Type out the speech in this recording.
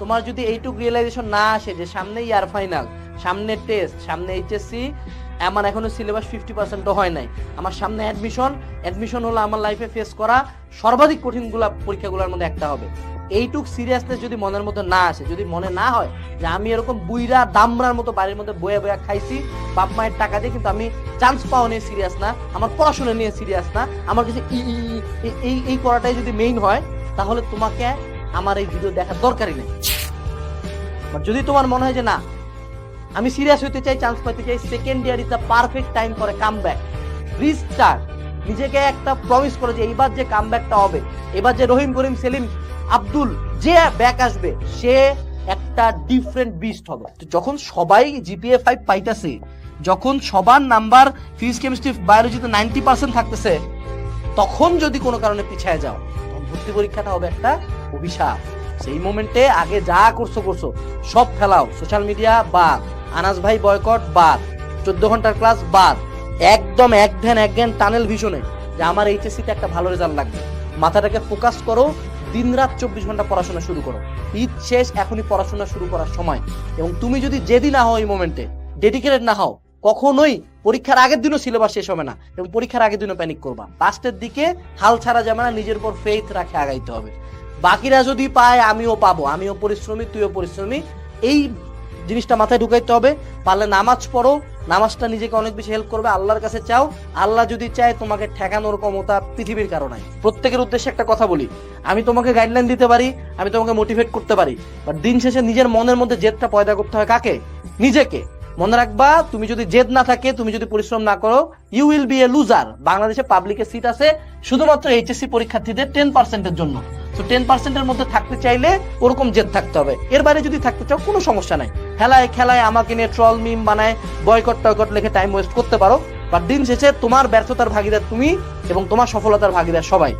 তোমার যদি এইটুক রিয়েলাইজেশন না আসে যে সামনে ইয়ার ফাইনাল সামনে টেস্ট সামনে এইচএসসি আমার এখনও সিলেবাস ফিফটি পার্সেন্টও হয় নাই। আমার সামনে অ্যাডমিশন অ্যাডমিশন হলো আমার লাইফে ফেস করা সর্বাধিক কঠিনগুলা পরীক্ষাগুলোর মধ্যে একটা হবে। এইটুক সিরিয়াসনেস যদি মনের মধ্যে না আসে, যদি মনে না হয় যে আমি এরকম বুইরা দামরার মতো বাড়ির মধ্যে বয়ে বয়ে খাইছি, বাপ মায়ের টাকা দিয়ে কিন্তু আমি চান্স পাওয়া নিয়ে সিরিয়াস না, আমার পড়াশোনা নিয়ে সিরিয়াস না, আমার কাছে এই এই করাটাই যদি মেইন হয়, তাহলে তোমাকে আমার এই ভিডিও দেখার দরকারই নেই। যদি তোমার মনে হয় যে না, আমি সিরিয়াস হতে চাই চান্স পেতে চাই second year is the perfect time for come back restart নিজেকে একটা প্রমিস করে যে এইবার যে কাম ব্যাকটা হবে, এবার যে রহিম করিম, সেলিম আব্দুল যে ব্যাক আসবে, সে একটা ডিফারেন্ট বিস্ট হবে। যখন সবাই জিপিএ ফাইভ পাইতেছে, যখন সবার নাম্বার ফিজিক্স কেমিস্ট্রি বায়োলজিতে নাইনটি পার্সেন্ট থাকতেছে, তখন যদি কোনো কারণে পিছায় যাও, তখন ভর্তি পরীক্ষাটা হবে একটা অভিশাপ। সেই মোমেন্টে আগে যা করছ করছ। সব ফেলাও। সোশ্যাল মিডিয়া বাদ। আনাস ভাই বয়কট বাদ। চোদ্দ ঘণ্টার ক্লাস বাদ। একদম এক ধ্যান, এক জ্ঞান টানেল ভিশনে যে আমার এইচএসসি তে একটা ভালো রেজাল্ট লাগবে। মাথাটাকে ফোকাস করো। দিন রাত চব্বিশ ঘণ্টা পড়াশোনা শুরু করো। ঈদ শেষ, এখনই পড়াশোনা শুরু করার সময়। এবং তুমি যদি যেদি না হও এই মোমেন্টে ডেডিকেটেড না হও, কখনোই পরীক্ষার আগের দিনও সিলেবাস শেষ হবে না। এবং পরীক্ষার আগের দিনও প্যানিক করবা। লাস্টের দিকে হাল ছাড়া যাবে না, নিজের উপর ফেইথ রাখে, আগাইতে হবে। বাকিরা যদি পায়, আমিও পাবো। আমিও পরিশ্রমী, তুইও পরিশ্রমী। এই জিনিসটা মাথায় ঢুকাইতে হবে। পারলে নামাজ পড়ো। নামাজটা নিজেকে অনেক বেশি হেল্প করবে। আল্লাহর কাছে চাও। আল্লাহ যদি চায়, তোমাকে ঠেকানোর ক্ষমতা পৃথিবীর কারণে প্রত্যেকের উদ্দেশ্যে একটা কথা বলি। আমি তোমাকে গাইডলাইন দিতে পারি, আমি তোমাকে মোটিভেট করতে পারি। বাট দিন শেষে নিজের মনের মধ্যে জেদটা পয়দা করতে হয় কাকে? নিজেকে। মনে রাখবা, তুমি যদি জেদ না থাকে, তুমি যদি পরিশ্রম না করো you will be a loser বাংলাদেশে পাবলিকের সিট আছে শুধুমাত্র এইচএসসি পরীক্ষার্থীদের টেন পার্সেন্টের জন্য। তো টেন পার্সেন্টের মধ্যে থাকতে চাইলে ওরকম জেদ থাকতে হবে। এর বাইরে যদি থাকতে চাও, কোনো সমস্যা নাই। খেলায় খেলায় আমাকে নিয়ে ট্রল মিম বানায় বয়কট টয়কট লেখে টাইম ওয়েস্ট করতে পারো। বাট দিন শেষে তোমার ব্যর্থতার ভাগিদার তুমি এবং তোমার সফলতার ভাগিদার সবাই।